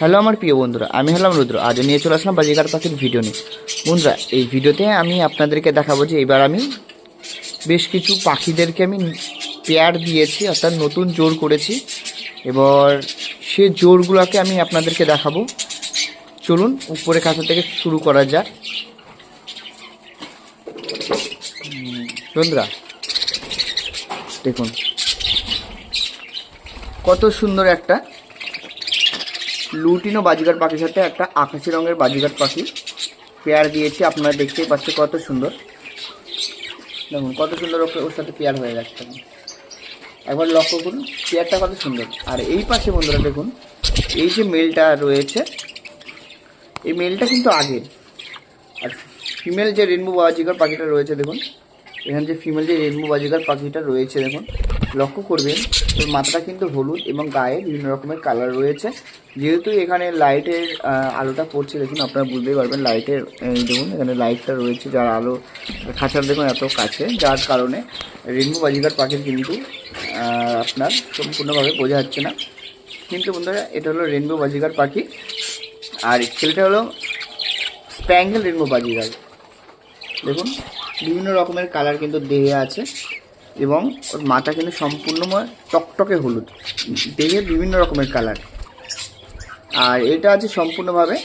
Hello আমার প্রিয় বন্ধুরা, আমি হলাম রুদ্র। আজ নিয়ে চলে আসলাম বাজিকার পাখির ভিডিও নিয়ে। বন্ধুরা, এই ভিডিওতে আমি আপনাদেরকে দেখাবো যে এবার আমি বেশ কিছু পাখিদেরকে আমি পেয়ার দিয়েছি, অর্থাৎ নতুন জোর করেছি। এবার সে জোরগুলোকে আমি আপনাদেরকে দেখাবো। চলুন উপরে কাছে থেকে শুরু করা যাক। বন্ধুরা, দেখুন। কত সুন্দর একটা লুটিনো বাজিগার পাখির সাথে একটা আকাশি রঙের বাজিগার পাখি। পেয়ার দিয়েছি, আপনারা দেখতেই পাচ্ছেন কত সুন্দর। দেখুন, কত সুন্দর ওকে ওর সাথে পেয়ার হয়ে যাচ্ছে একবার লক্ষ্য করুন, পেয়ারটা কত সুন্দর। আর এই পাশে বন্ধুরা দেখুন, এই যে মেলটা রয়েছে, এই মেলটা কিন্তু আগের। আর ফিমেল যে রেনবো বাজিকার পাখিটা রয়েছে, দেখুন, এখানে যে ফিমেল যে রেনবো বাজিকার পাখিটা রয়েছে, দেখুন। লক্ষ্য করবেন ওর মাথাটা কিন্তু হলুদ এবং গায়ে বিভিন্ন রকমের কালার রয়েছে। যেহেতু এখানে লাইটের আলোটা পড়ছে, দেখুন আপনারা বুঝতেই পারবেন লাইটের দেখুন, এখানে লাইটটা রয়েছে, যার আলো খাঁচার দেখুন এত কাছে, যার কারণে রেনবো বাজিকার পাখির কিন্তু আপনার সম্পূর্ণভাবে বোঝা যাচ্ছে না। কিন্তু বন্ধুরা, এটা হলো রেনবো বাজিকার পাখি, আর ছেলেটা হলো স্প্যাঙ্গেল রেনবো বাজিকার। দেখুন, বিভিন্ন রকমের কালার কিন্তু দেহে আছে। এবং ওর মাথা কিন্তু সম্পূর্ণময় টকটকে হলুদ দেহে বিভিন্ন রকমের কালার আর এটা আছে সম্পূর্ণভাবে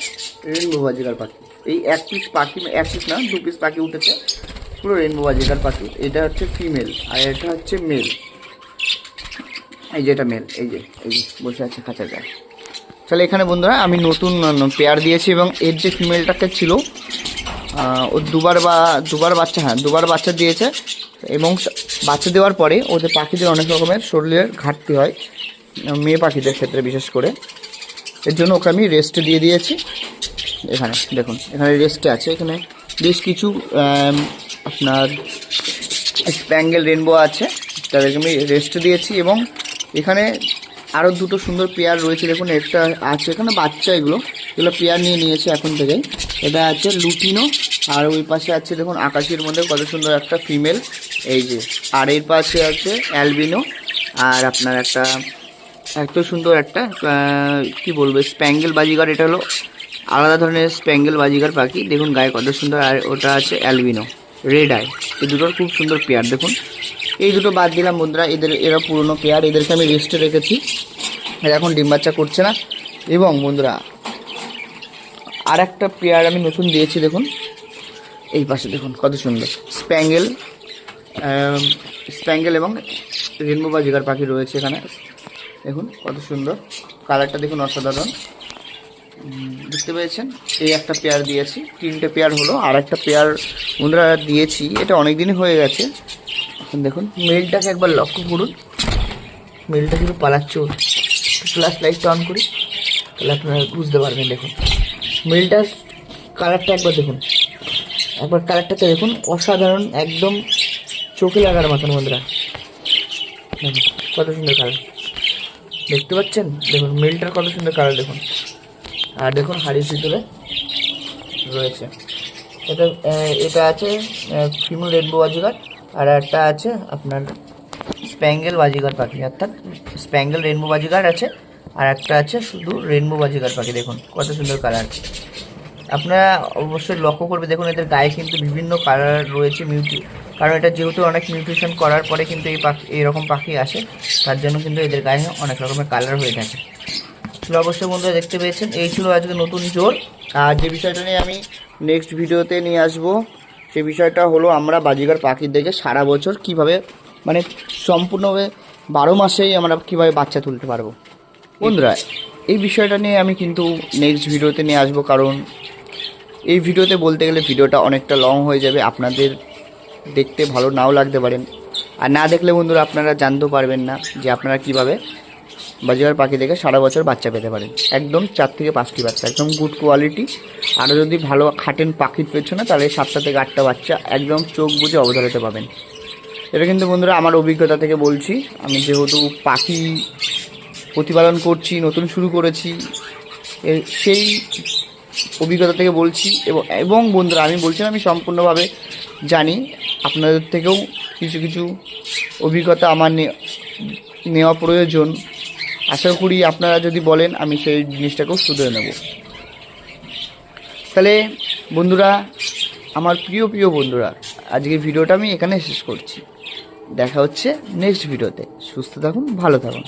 রেনবো বাজিকার পাখি। এই এক পিস পাখি, এক পিস না, দু পিস পাখি উঠেছে, পুরো রেনবো বাজিকার পাখি। এটা হচ্ছে ফিমেল আর এটা হচ্ছে মেল এই যে এটা মেল এই যে এই যে, বসে আছে খাঁচা যায় তাহলে এখানে বন্ধুরা আমি নতুন পেয়ার দিয়েছি এবং এর যে ফিমেলটাকে ছিল ও দুবার বা, দুবার বাচ্চা হ্যাঁ দুবার বাচ্চা দিয়েছে। এবং বাচ্চা দেওয়ার পরে ওদের পাখিদের অনেক রকমের শরীরের ঘাটতি হয় মেয়ে পাখিদের ক্ষেত্রে বিশেষ করে। এর জন্য ওকে আমি রেস্ট দিয়ে দিয়েছি। এখানে, দেখুন, এখানে রেস্টে আছে। এখানে বেশ কিছু আপনার স্প্যাঙ্গেল রেনবো আছে, তাদেরকে আমি রেস্ট দিয়েছি এবং এখানে আরও দুটো সুন্দর পেয়ার রয়েছে। দেখুন, একটা আছে, এখানে বাচ্চা এগুলো। এগুলো পেয়ার নিয়ে নিয়েছে এখন থেকেই এটা আছে লুটিনো, আর ওই পাশে আছে দেখুন, আকাশের মধ্যে কত সুন্দর একটা ফিমেল। এই যে, আর এর পাশে আছে অ্যালবিনো, আর আপনার একটা এত সুন্দর একটা কি বলব, স্প্যাঙ্গেল বাজিগার, এটা হলো আলাদা ধরনের স্প্যাঙ্গেল বাজিগার পাখি। দেখুন গায়ে কত সুন্দর, আর ওটা আছে অ্যালবিনো, রেড আই। এই দুটোর খুব সুন্দর পেয়ার, দেখুন। এই দুটো বাদ দিলাম বন্ধুরা এদের, এরা পুরনো পেয়ার, এদেরকে আমি রেস্টে রেখেছি। এরা এখন ডিম বাচ্চা করছে না। এবং বন্ধুরা আর একটা পেয়ার আমি নতুন দিয়েছি, দেখুন। এই পাশে দেখুন, কত সুন্দর। স্প্যাঙ্গেল স্প্যাঙ্গেল এবং রেনবো বাজিগার পাখি রয়েছে এখানে। দেখুন, কত সুন্দর। কালারটা দেখুন অসাধারণ। বুঝতে পেরেছেন? এই একটা পেয়ার দিয়েছি। তিনটে পেয়ার হলো। আর একটা পেয়ার বন্ধুরা দিয়েছি। এটা অনেক দিনই হয়ে গেছে। এখন দেখুন, মেলটাকে একবার লক্ষ্য করুন। মেলটা কিন্তু পালাচ্ছে ফ্ল্যাশ লাইটটা অন করি, তাহলে আপনারা বুঝতে পারবেন, দেখুন। মেলটার কালারটা একবার দেখুন। একবার কালারটাকে দেখুন, অসাধারণ, একদম চোখে লাগার মতন বন্ধুরা। কত সুন্দর কালার দেখতে পাচ্ছেন? দেখুন মিলটার কত সুন্দর কালার দেখুন। আর দেখুন, হাড়ির ভিতরে রয়েছে। এটা এটা আছে ফিমেল রেনবো বাজিগার আর একটা আছে আপনার স্প্যাঙ্গেল বাজিগার পাখি, অর্থাৎ স্প্যাঙ্গেল রেনবো বাজিগার আছে। আর একটা আছে শুধু রেনবো বাজিগার পাখি, দেখুন, কত সুন্দর কালার আপনারা অবশ্যই লক্ষ্য করবে, দেখুন, এদের গায়ে কিন্তু বিভিন্ন কালার রয়েছে মিউটি। কারণ এটা যেহেতু অনেক মিউটেশন করার পরে কিন্তু এই পাখি এইরকম পাখি আসে, তার জন্য কিন্তু এদের গায়ে অনেক রকমের কালার হয়ে থাকে। ছিল অবশ্যই বন্ধুরা দেখতে পেয়েছেন, এই ছিল আজকে নতুন জোর। আর যে বিষয়টা নিয়ে আমি নেক্সট ভিডিওতে নিয়ে আসব, সে বিষয়টা হলো আমরা বাজিগার পাখির দেখে সারা বছর কীভাবে মানে সম্পূর্ণভাবে বারো মাসেই আমরা কীভাবে বাচ্চা তুলতে পারব। বন্ধুরা, এই বিষয়টা নিয়ে আমি কিন্তু নেক্সট ভিডিওতে নিয়ে আসব, কারণ এই ভিডিওতে বলতে গেলে ভিডিওটা অনেকটা লং হয়ে যাবে। আপনাদের দেখতে ভালো নাও লাগতে পারেন আর না দেখলে বন্ধুরা, আপনারা জানতেও পারবেন না যে আপনারা কীভাবে বাজিগার পাখি দেখে সারা বছর বাচ্চা পেতে পারেন। একদম চার থেকে পাঁচটি বাচ্চা, একদম গুড কোয়ালিটি আরও যদি ভালো খাটেন পাখির পেছনে, তাহলে সাতটা থেকে আটটা বাচ্চা একদম চোখ বুঝে অবধারিত পাবেন। এটা কিন্তু বন্ধুরা, আমার অভিজ্ঞতা থেকে বলছি। আমি যেহেতু পাখি প্রতিপালন করছি, নতুন শুরু করেছি সেই অভিজ্ঞতা থেকে বলছি এবং এবং বন্ধুরা, আমি বলছি আমি সম্পূর্ণভাবে জানি, আপনাদের থেকেও কিছু কিছু অভিজ্ঞতা আমার নেওয়া প্রয়োজন। আশা করি আপনারা যদি বলেন, আমি সেই জিনিসটাকেও শুধরে নেব। তাহলে, বন্ধুরা, আমার প্রিয় প্রিয় বন্ধুরা আজকে ভিডিওটা আমি এখানে শেষ করছি। দেখা হচ্ছে নেক্সট ভিডিওতে। সুস্থ থাকুন, ভালো থাকুন।